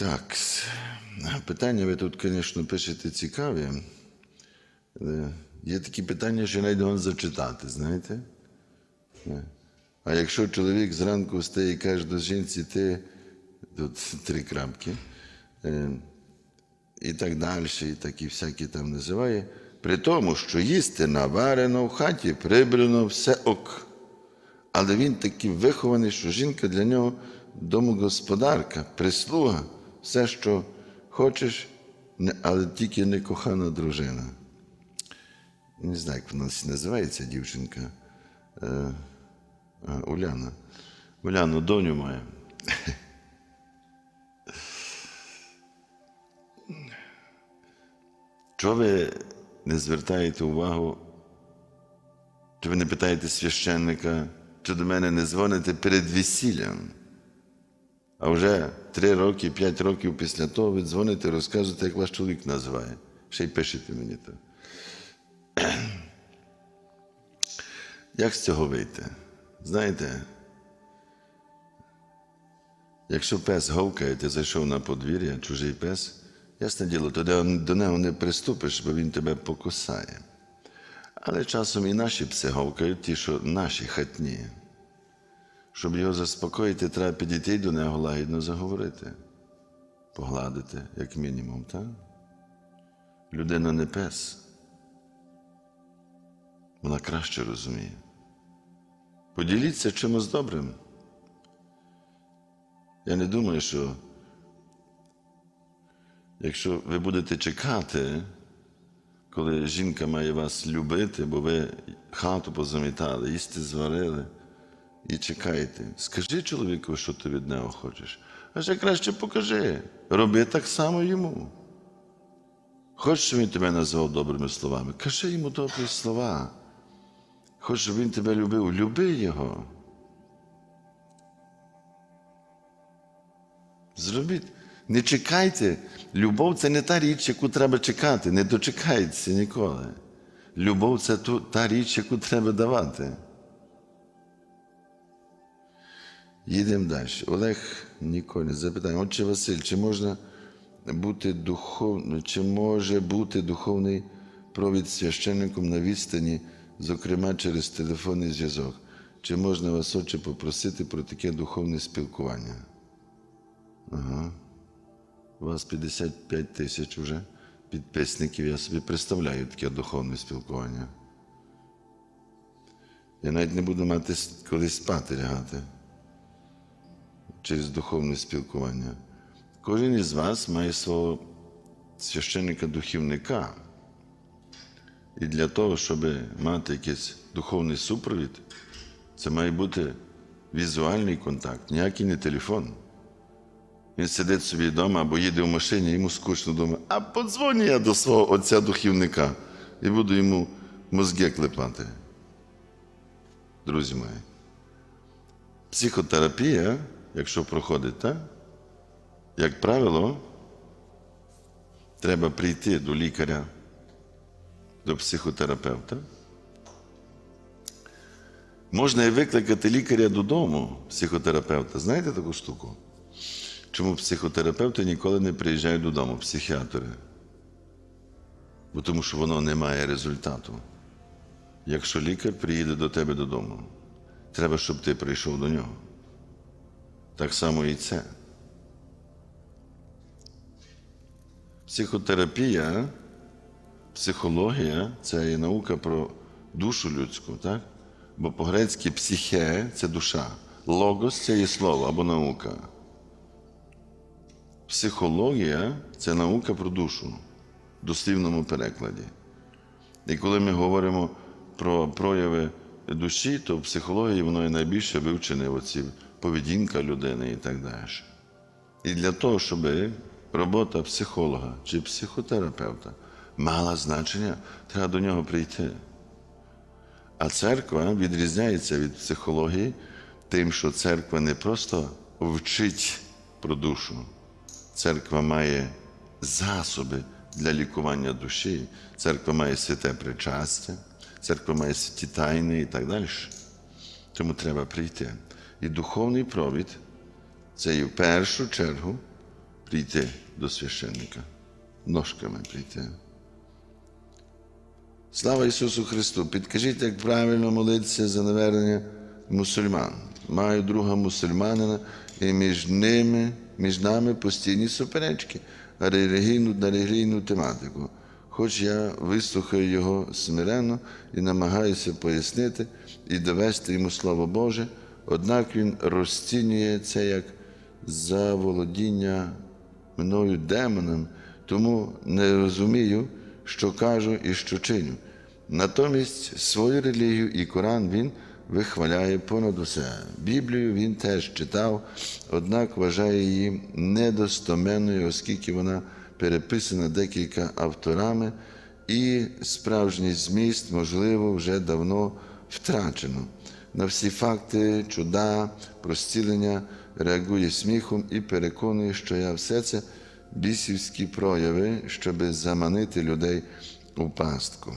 Так, питання ви тут, звісно, пишете цікаві. Е, Є такі питання, що навіть можна зачитати, знаєте? Е. А якщо чоловік зранку встає і каже до жінці, ти тут три крапки, е, і так далі, і такі всякі там називає, при тому, що їсти наварено в хаті, прибрано, все ок. Але він такий вихований, що жінка для нього домогосподарка, прислуга, все, що хочеш, але тільки не кохана дружина. Не знаю, як вона називається дівчинка. Е, а, Уляна. Уляну доню має. Чого ви не звертаєте увагу чи ви не питаєте священника, чи до мене не дзвоните перед весіллям? А вже три роки, п'ять років після того ви дзвоните, розказуєте, як ваш чоловік називає. Ще й пишете мені то. Як з цього вийти? Знаєте, якщо пес говкає, ти зайшов на подвір'я, чужий пес, ясне діло, то до нього не приступиш, бо він тебе покусає. Але часом і наші пси говкають, ті, що наші хатні. Щоб його заспокоїти, треба підійти до нього лагідно заговорити, погладити, як мінімум, так? Людина не пес. Вона краще розуміє. Поділіться чимось добрим. Я не думаю, що якщо ви будете чекати, коли жінка має вас любити, бо ви хату позамітали, їсти зварили і чекаєте. Скажи чоловіку, що ти від нього хочеш. А ще краще покажи. Роби так само йому. Хочеш, щоб він тебе назвав добрими словами? Кажи йому добрі слова. Хочеш, щоб він тебе любив, люби його. Зробіть. Не чекайте. Любов це не та річ, яку треба чекати. Не дочекається ніколи. Любов це та річ, яку треба давати. Їдемо далі. Олег Ніколі запитання. Отче Василь, чи можна бути духов... чи може бути духовний провід священником на відстані, зокрема через телефонний зв'язок? Чи можна вас, отче, попросити про таке духовне спілкування? У вас 55 тисяч вже підписників. Я собі представляю таке духовне спілкування. Я навіть не буду мати с- коли спати лягати через духовне спілкування. Кожен із вас має свого священника-духівника. І для того, щоб мати якийсь духовний супровід, це має бути візуальний контакт, ніякий не телефон. Він сидить собі вдома або їде в машині, йому скучно вдома. А подзвоню я до свого отця духівника і буду йому мозги клепати. Друзі мої. Психотерапія, якщо проходить, так? як правило, треба прийти до лікаря, до психотерапевта. Можна і викликати лікаря додому, психотерапевта. Знаєте таку штуку? Чому психотерапевти ніколи не приїжджають додому, психіатри? Бо тому що воно не має результату. Якщо лікар приїде до тебе додому, треба, щоб ти прийшов до нього. Так само і це. Психотерапія, психологія це є наука про душу людську, так? Бо по-грецьки психе це душа, логос це є слово або наука. Психологія це наука про душу в дослівному перекладі. І коли ми говоримо про прояви душі, то в психології воно і найбільше вивчене оці поведінка людини і так далі. І для того, щоб робота психолога чи психотерапевта мала значення, треба до нього прийти. А церква відрізняється від психології тим, що церква не просто вчить про душу, церква має засоби для лікування душі, церква має святе причастя, церква має святі тайни і так далі. Тому треба прийти. І духовний провід це і в першу чергу прийти до священника, ножками прийти. Слава Ісусу Христу! Підкажіть, як правильно молитися за навернення мусульман. Маю друга мусульманина, і між ними, між нами постійні суперечки на релігійну, на релігійну тематику. Хоч я вислухаю його смиренно і намагаюся пояснити і довести йому Слово Боже, однак він розцінює це як заволодіння мною демоном, тому не розумію, що кажу і що чиню. Натомість свою релігію і Коран він вихваляє понад усе. Біблію він теж читав, однак вважає її недостоменною, оскільки вона переписана декілька авторами, і справжній зміст, можливо, вже давно втрачено. На всі факти, чуда, простілення реагує сміхом і переконує, що я все це бісівські прояви, щоби заманити людей у пастку.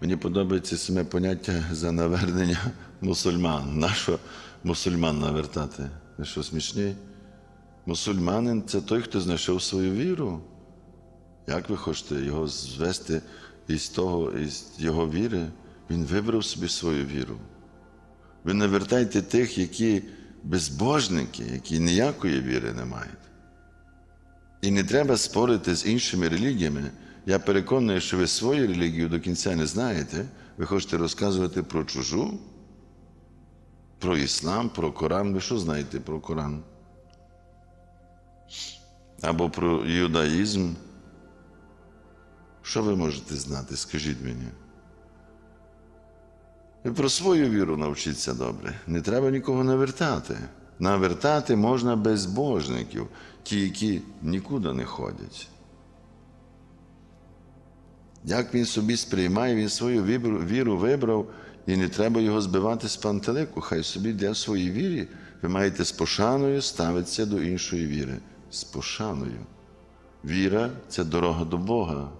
Мені подобається саме поняття за навернення мусульман. Нащо мусульман навертати? Ви що смішні? Мусульманин це той, хто знайшов свою віру. Як ви хочете його звести із того, із його віри? Він вибрав собі свою віру. Ви не вертайте тих, які безбожники, які ніякої віри не мають. І не треба спорити з іншими релігіями. Я переконаний, що ви свою релігію до кінця не знаєте. Ви хочете розказувати про чужу, про іслам, про Коран. Ви що знаєте про Коран? Або про юдаїзм. Що ви можете знати? Скажіть мені. Про свою віру навчіться добре. Не треба нікого навертати. Навертати можна безбожників, ті, які нікуди не ходять. Як він собі сприймає, він свою віру вибрав, і не треба його збивати з пантелику. Хай собі в своїй вірі. Ви маєте з пошаною ставитися до іншої віри. З пошаною. Віра це дорога до Бога.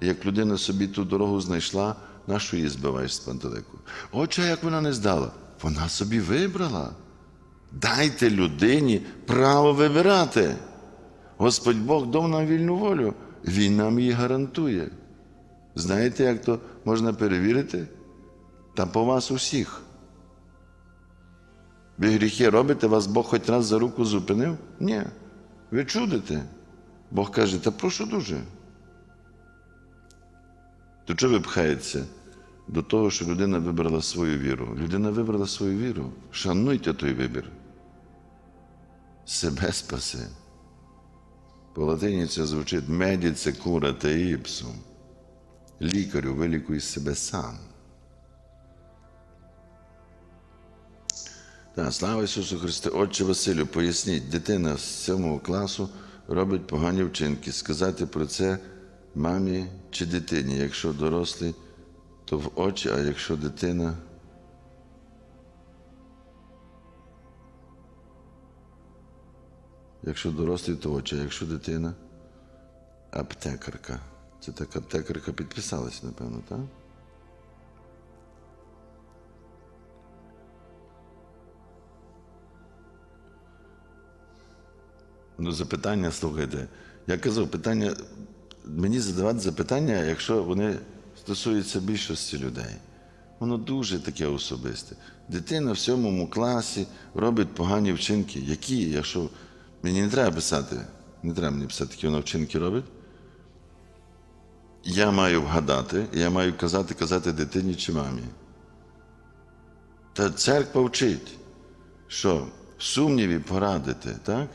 Як людина собі ту дорогу знайшла, нащо її збиваєш з пантелику? Отже, як вона не здала? Вона собі вибрала. Дайте людині право вибирати. Господь Бог дав нам вільну волю, Він нам її гарантує. Знаєте, як то можна перевірити? Та по вас усіх. Ви гріхи робите, вас Бог хоч раз за руку зупинив? Ні. Ви чудите. Бог каже, та прошу дуже. То чого ви пхаєтеся до того, що людина вибрала свою віру? Людина вибрала свою віру. Шануйте той вибір. Себе спаси. По латині це звучить медіце кура та іпсум. Лікарю вилікуй себе сам. Так, слава Ісусу Христу. Отче Василю, поясніть, дитина з 7 класу робить погані вчинки. Сказати про це мамі чи дитині. Якщо дорослий, то в очі, а якщо дитина. Якщо дорослий, то в очі, а якщо дитина аптекарка. Це так аптекарка підписалась, напевно, так? Ну, запитання, слухайте. Я казав, питання, мені задавати запитання, якщо вони стосуються більшості людей. Воно дуже таке особисте. Дитина в сьомому класі робить погані вчинки. Які, якщо мені не треба писати, не треба мені писати, які вона вчинки робить. Я маю вгадати, я маю казати, казати дитині чи мамі. Та церква вчить, що сумніві порадити, так?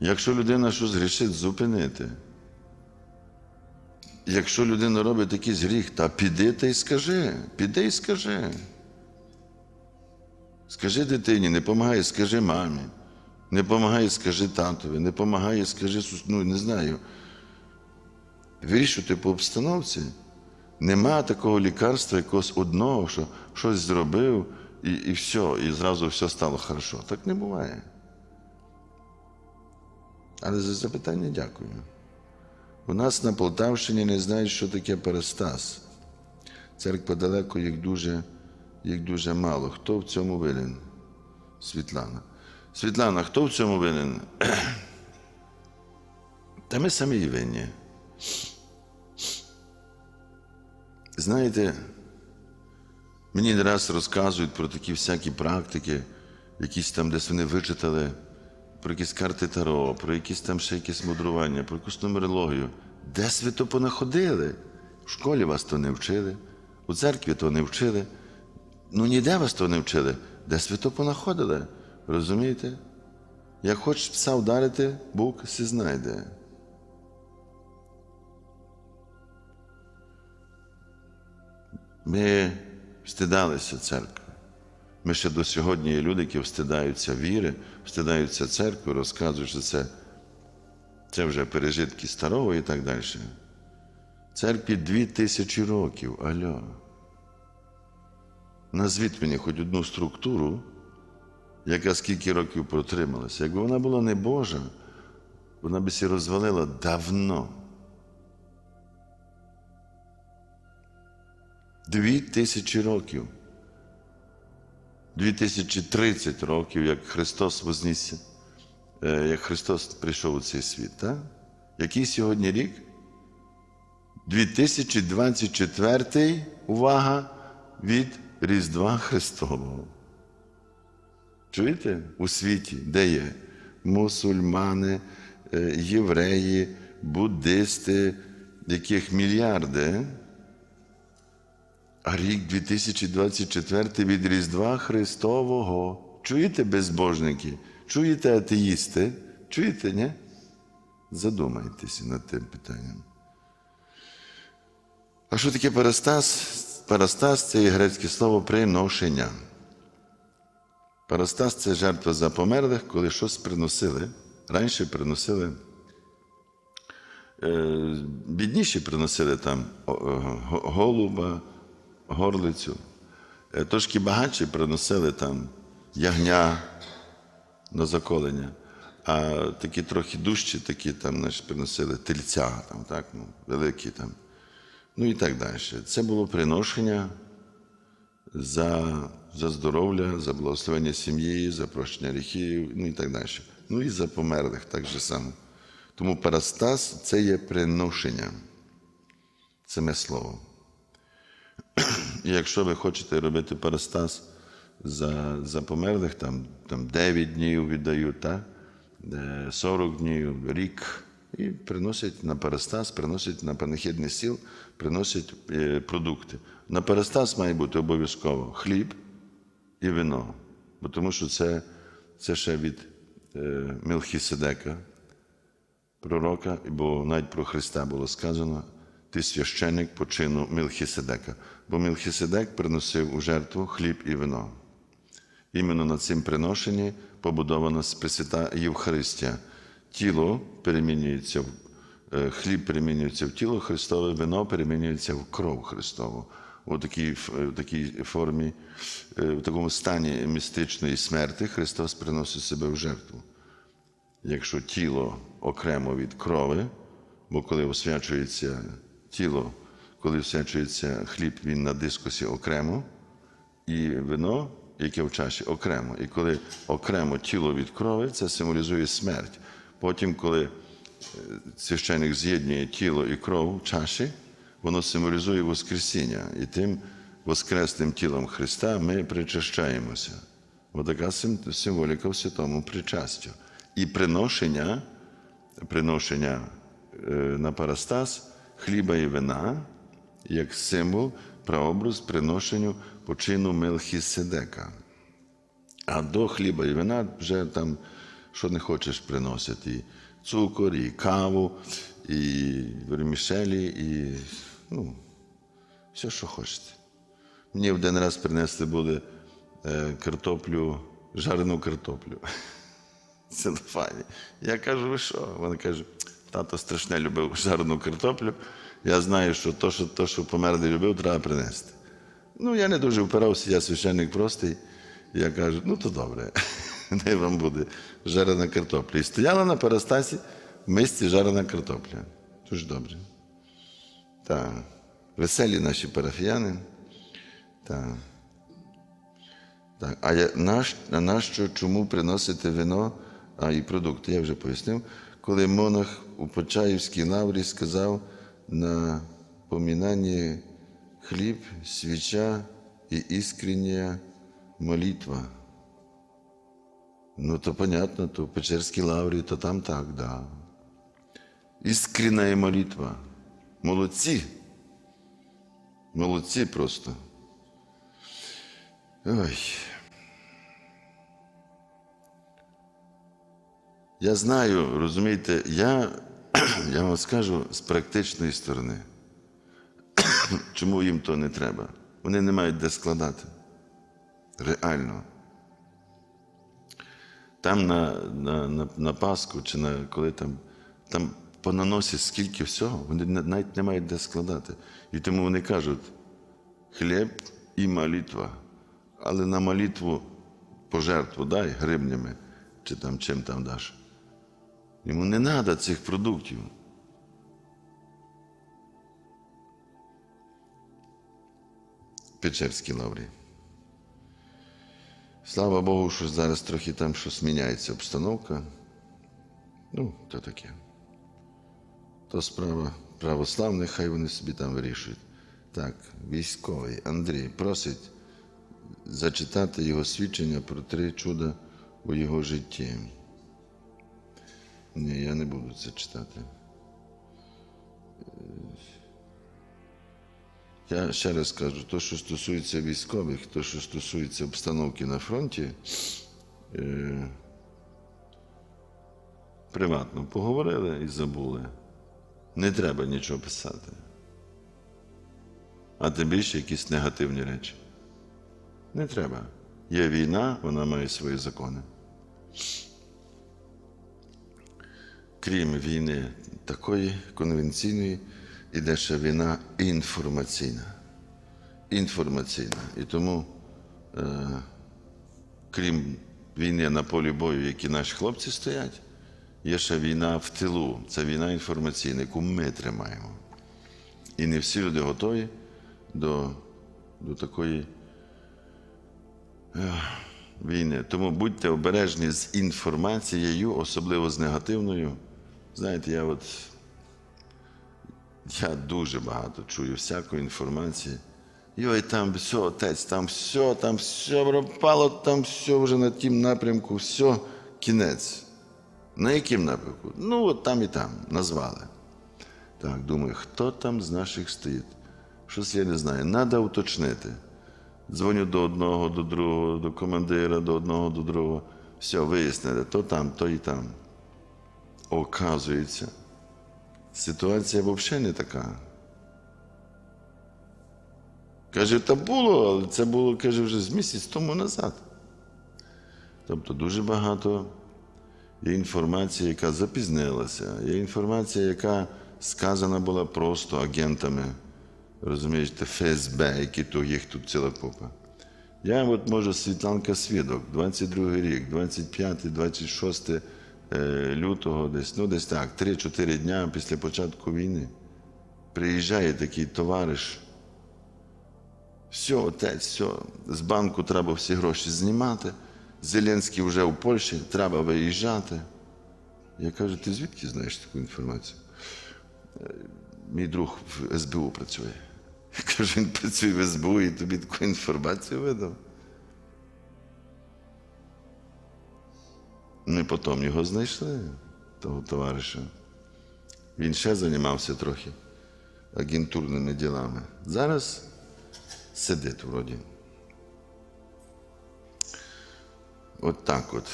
Якщо людина щось грішить, зупинити. Якщо людина робить якийсь гріх, та піди та й скажи, піди й скажи. Скажи дитині, не помагай, скажи мамі. Не помагай, скажи татові, не помагай, скажи, ну не знаю. Вирішувати по обстановці. Нема такого лікарства якогось одного, що щось зробив і, і все, і зразу все стало хорошо. Так не буває. Але за запитання дякую. У нас на Полтавщині не знають, що таке перестаз. Церква далеко, їх дуже, їх дуже мало. Хто в цьому винен? Світлана. Світлана, хто в цьому винен? Та ми самі винні. Знаєте, мені не раз розказують про такі всякі практики, якісь там, десь вони вичитали, про якісь карти Таро, про якісь там ще якісь мудрування, про якусь нумерологію. Десь ви то понаходили? В школі вас то не вчили, у церкві то не вчили. Ну ніде вас то не вчили. Десь ви то понаходили. Розумієте? Як хочеш пса вдарити, Бог си знайде. Ми встидалися церкви. Ми ще до сьогодні є люди, які встидаються віри, встидаються церкви, розказують, що це, це вже пережитки старого і так далі. Церкві дві тисячі років, альо. Назвіть мені хоч одну структуру, яка скільки років протрималася. Якби вона була не Божа, вона би сі розвалила давно. Дві тисячі років. 2030 років, як Христос вознісся, е, як Христос прийшов у цей світ. Так? Який сьогодні рік? 2024, увага, від Різдва Христового. Чуєте? У світі, де є мусульмани, е, євреї, буддисти, яких мільярди. А рік 2024 від Різдва Христового. Чуєте, безбожники? Чуєте атеїсти? Чуєте, ні? Задумайтеся над тим питанням. А що таке парастас? Парастас це є грецьке слово приношення. Парастас це жертва за померлих, коли щось приносили. Раніше приносили. е, Бідніші приносили там голуба, горлицю. Е, Трошки багатші приносили там ягня на заколення, а такі трохи дужчі, такі там знаєш, приносили тельця, там, так, ну, великі там. Ну і так далі. Це було приношення за, за здоров'я, за благословення сім'ї, за прощення гріхів, ну і так далі. Ну і за померлих так же само. Тому парастас це є приношення. Саме слово. І якщо ви хочете робити парастас за, за померлих, там, там 9 днів віддають, так? Е, 40 днів, рік, і приносять на парастас, приносять на панахідний стіл, приносять е, продукти. На парастас має бути обов'язково хліб і вино, бо тому що це, це ще від е, Мелхіседека, пророка, бо навіть про Христа було сказано, ти священик по чину Мелхіседека. Бо Мелхіседек приносив у жертву хліб і вино. Іменно на цим приношенні побудована Пресвята Євхаристія. Тіло перемінюється в е, хліб перемінюється в тіло Христове, вино перемінюється в кров Христову. У такій, е, в такій формі, е, в такому стані містичної смерти Христос приносить себе в жертву якщо тіло окремо від крови, бо коли освячується тіло, коли освячується хліб, він на дискусі окремо, і вино, яке в чаші, окремо. І коли окремо тіло від крови, це символізує смерть. Потім, коли е, священик з'єднує тіло і кров в чаші, воно символізує Воскресіння. І тим воскресним тілом Христа ми причащаємося. Така символіка в святому причастю. І приношення, приношення е, на парастас хліба і вина як символ, прообраз приношенню почину Мелхіседека. А до хліба і вина вже там, що не хочеш приносити, і цукор, і каву, і вермішелі, і ну, все, що хочете. Мені один раз принесли були е, картоплю, жарену картоплю. в целофані. Я кажу, ви що? Вони кажуть, тато страшне любив жарену картоплю. Я знаю, що то, що, то, що померлий любив, треба принести. Ну, я не дуже впирався, я священник простий. Я кажу, ну то добре, не вам буде жарена картопля. І стояла на парастасі в мисці жарена картопля. Дуже добре. Так. Веселі наші парафіяни. Так. Так, а я, наш, нащо, чому приносити вино, а і продукти? Я вже пояснив, коли монах у Почаївській лаврі сказав на помінанні хліб, свіча і іскрення молитва. Ну, то понятно, то в Печерській лаврі, то там так, да. Іскренна молитва. Молодці. Молодці просто. Ой. Я знаю, розумієте, я, я вам скажу з практичної сторони, чому їм то не треба. Вони не мають де складати. Реально. Там на, на, на, на Пасху чи на коли там, там понаносять скільки всього, вони навіть не мають де складати. І тому вони кажуть хліб і молитва. Але на молитву пожертву дай гривнями чи там чим там даш. Йому не треба цих продуктів. Печерській лаврі. Слава Богу, що зараз трохи там щось міняється обстановка. Ну, то таке. То справа православних, хай вони собі там вирішують. Так, військовий Андрій просить зачитати його свідчення про три чуда у його житті. Ні, я не буду це читати. Я ще раз кажу, то, що стосується військових, то, що стосується обстановки на фронті, е, приватно поговорили і забули. Не треба нічого писати. А тим більше якісь негативні речі. Не треба. Є війна, вона має свої закони. Крім війни такої конвенційної, іде ще війна інформаційна. Інформаційна. І тому, е, крім війни на полі бою, які наші хлопці стоять, є ще війна в тилу. Це війна інформаційна, яку ми тримаємо. І не всі люди готові до, до такої війни. Тому будьте обережні з інформацією, особливо з негативною. Знаєте, я от я дуже багато чую всякої інформації. Йой, там все, отець, там все, там все пропало, там все вже на тім напрямку, все, кінець. На яким напрямку? Ну, от там і там назвали. Так, думаю, хто там з наших стоїть? Щось я не знаю. Треба уточнити. Дзвоню до одного, до другого, до командира, до одного, до другого. Все, вияснили, то там, то і там. Оказується, ситуація взагалі не така. Каже, та було, але це було, каже, вже з місяць тому назад. Тобто дуже багато є інформації, яка запізнилася, є інформація, яка сказана була просто агентами, розумієте, ФСБ, які то їх тут ціла купа. Я от можу Світланка Свідок, 22 рік, 25, 26 е, лютого, десь, ну десь так, 3-4 дня після початку війни. Приїжджає такий товариш. Все, отець, все, з банку треба всі гроші знімати. Зеленський вже в Польщі, треба виїжджати. Я кажу, ти звідки знаєш таку інформацію? «Е, Мій друг в СБУ працює. Я кажу, він працює в СБУ і тобі таку інформацію видав. І потім його знайшли, того товариша. Він ще займався трохи агентурними ділами. Зараз сидить вроді. От так от.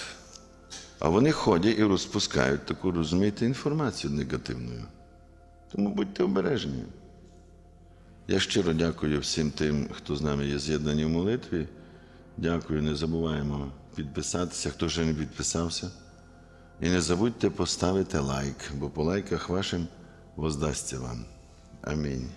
А вони ходять і розпускають таку, розумієте, інформацію негативною. Тому будьте обережні. Я щиро дякую всім тим, хто з нами є з'єднані в молитві. Дякую, не забуваємо підписатися, хто ще не підписався. І не забудьте поставити лайк, бо по лайках вашим воздасться вам. Амінь.